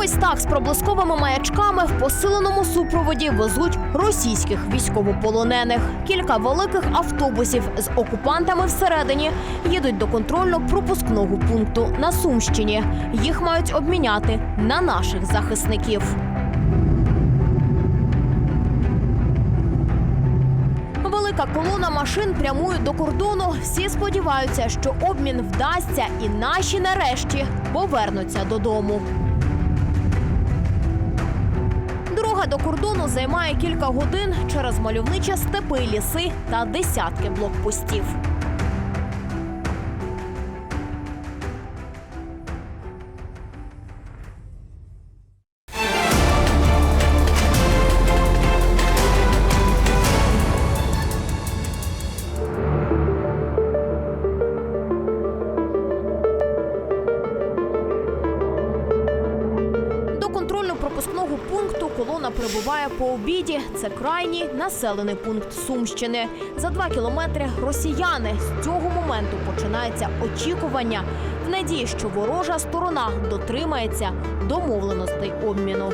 Ось так з проблисковими маячками в посиленому супроводі везуть російських військовополонених. Кілька великих автобусів з окупантами всередині їдуть до контрольно-пропускного пункту на Сумщині. Їх мають обміняти на наших захисників. Велика колона машин прямує до кордону. Всі сподіваються, що обмін вдасться, і наші нарешті повернуться додому. Дорога до кордону займає кілька годин через мальовничі степи, ліси та десятки блокпостів. Контрольно-пропускного пункту колона прибуває по обіді. Це крайній населений пункт Сумщини. За два кілометри росіяни. З цього моменту починається очікування в надії, що ворожа сторона дотримається домовленостей обміну.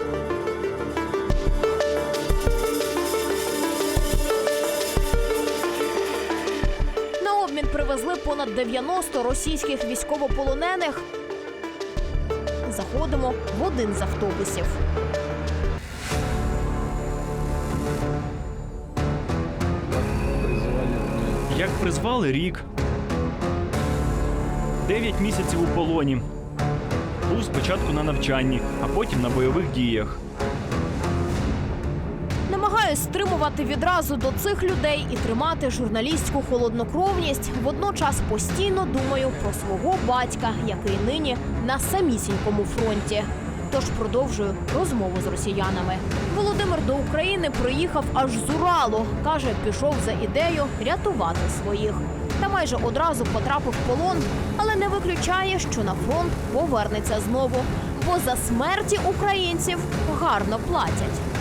Привезли понад 90 російських військовополонених. Заходимо в один з автобусів. Як призвали рік. Дев'ять місяців у полоні. Був спочатку на навчанні, а потім на бойових діях. Намагаюсь стримувати відразу до цих людей і тримати журналістську холоднокровність. Водночас постійно думаю про свого батька, який нині на самісінькому фронті. Тож продовжую розмову з росіянами. Володимир до України приїхав аж з Уралу. каже, пішов за ідею рятувати своїх. Та майже одразу потрапив в полон, але не виключає, що на фронт повернеться знову. Бо за смерті українців гарно платять.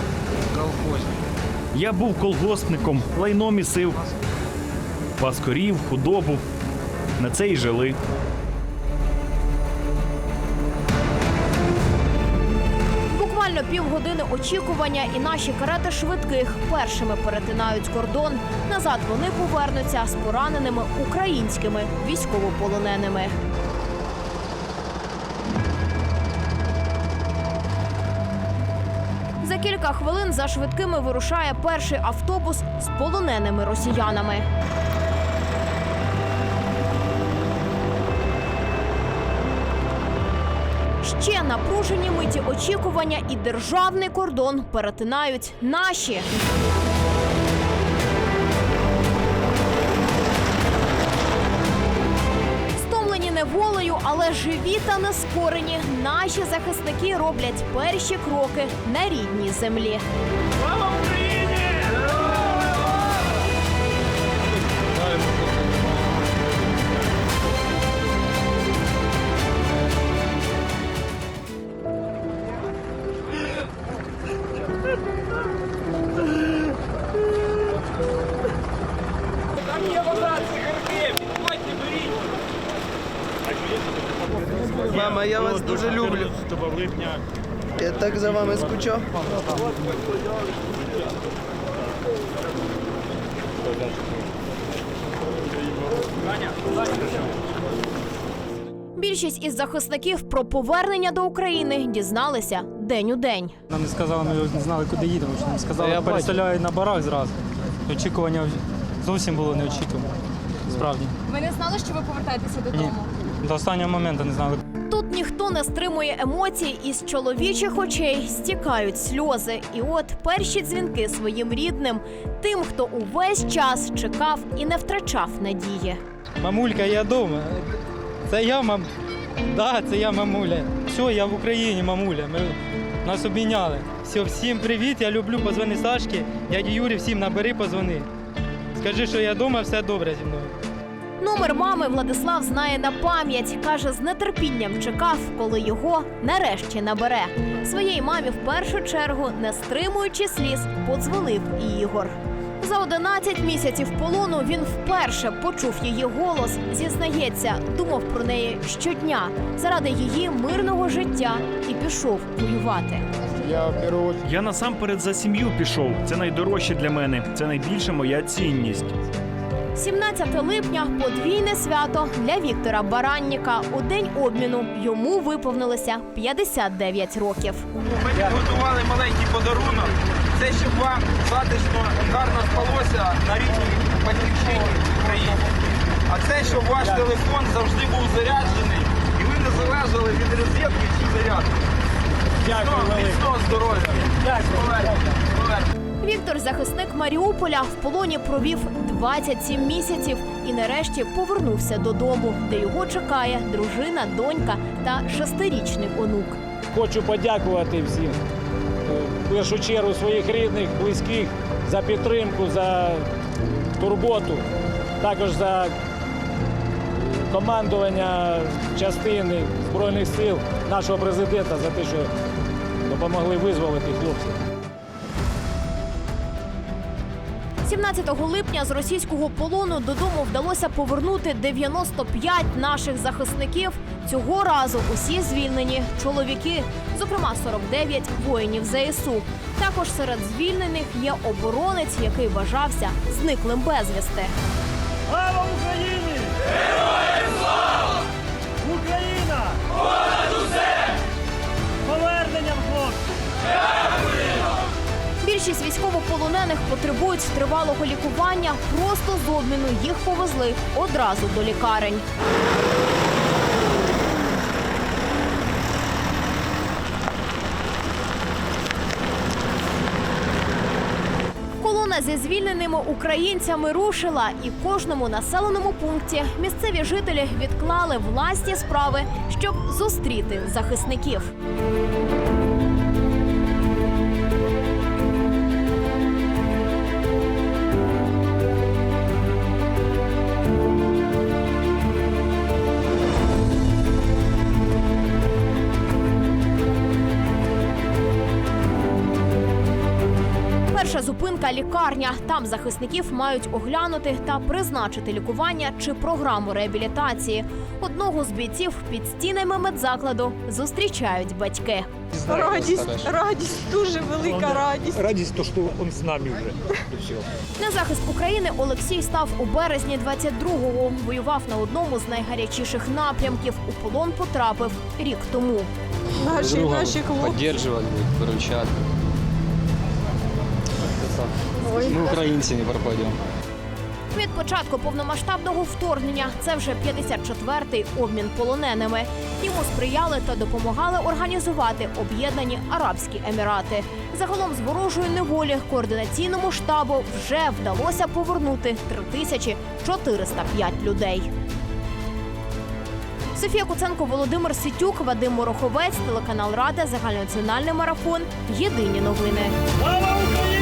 Я був колгоспником, лайно місив. Пас корів, худобу. На це й жили. Буквально півгодини очікування, і наші карети швидких першими перетинають кордон. Назад вони повернуться з пораненими українськими військовополоненими. Кілька хвилин за швидкими вирушає перший автобус з полоненими росіянами. Ще напружені миті очікування і державний кордон перетинають наші. Але живі та нескорені. Наші захисники роблять перші кроки на рідній землі. Мама, я вас дуже люблю. Я так за вами скучав. Більшість із захисників про повернення до України дізналися день у день. Нам не сказали, ми не знали, куди їдемо. Нам сказали, Я бачу. переселяють на барак зразу. Очікування зовсім було неочікувано. Справді. Ви не знали, що ви повертаєтеся Ні. додому? До останнього моменту не знали. Тут ніхто не стримує емоцій, і з чоловічих очей стікають сльози. І от перші дзвінки своїм рідним, тим, хто увесь час чекав і не втрачав надії. Мамулька, я вдома. Це я, мам. Да, це я, мамуля. Все, я в Україні, мамуля. Ми нас обміняли. Все, всім привіт, я люблю, позвони Сашки, дяді Юрі, всім набери, позвони. Скажи, що я вдома, все добре зі мною. Номер мами Владислав знає на пам'ять. каже, з нетерпінням чекав, коли його нарешті набере. Своїй мамі в першу чергу, не стримуючи сліз, подзвонив і Ігор. За 11 місяців полону він вперше почув її голос. Зізнається, думав про неї щодня заради її мирного життя і пішов воювати. Я в Я насамперед за сім'ю пішов. Це найдорожче для мене. Це найбільша моя цінність. 17 липня подвійне свято для Віктора Баранніка. У день обміну йому виповнилося 59 років. Ми підготували маленький подарунок. Це щоб вам затишно гарно спалося на рідній батьківщині Україні. А це щоб ваш телефон завжди був заряджений і ви не залежали від розетки чи зарядки. Дякую. Міцного здоров'я. Дякую. Віктор, захисник Маріуполя, в полоні провів 27 місяців і нарешті повернувся додому, де його чекає дружина, донька та шестирічний онук. Хочу подякувати всім. е, В першу чергу своїх рідних, близьких за підтримку, за турботу, також за командування частини Збройних сил нашого президента за те, що допомогли визволити хлопців. 17 липня з російського полону додому вдалося повернути 95 наших захисників. Цього разу усі звільнені чоловіки, зокрема 49 воїнів ЗСУ. Також серед звільнених є оборонець, який вважався зниклим безвісти. Слава Україні! Героям слава! Україна! Понад усе! Поверненням хлопців! Більшість військовополонених потребують тривалого лікування. Просто з обміну їх повезли одразу до лікарень. Колона зі звільненими українцями рушила, і кожному населеному пункті місцеві жителі відклали власні справи, щоб зустріти захисників. Перша зупинка лікарня. Там захисників мають оглянути та призначити лікування чи програму реабілітації. Одного з бійців під стінами медзакладу зустрічають батьки. Радість, радість, дуже велика радість. Радість, то, що він з нами вже. На захист України Олексій став у березні 22-го. Воював на одному з найгарячіших напрямків. У полон потрапив рік тому. Наші, наші хлопці. будет, выручать. Ой. Мы украинцы не пропадем. Від початку повномасштабного вторгнення це вже 54-й обмін полоненими. Йому сприяли та допомагали організувати об'єднані Арабські Емірати. Загалом з ворожої неволі координаційному штабу вже вдалося повернути 3405 людей. Софія Куценко, Володимир Ситюк, Вадим Мороховець, телеканал Рада, загальнонаціональний марафон. Єдині новини. Слава Україні!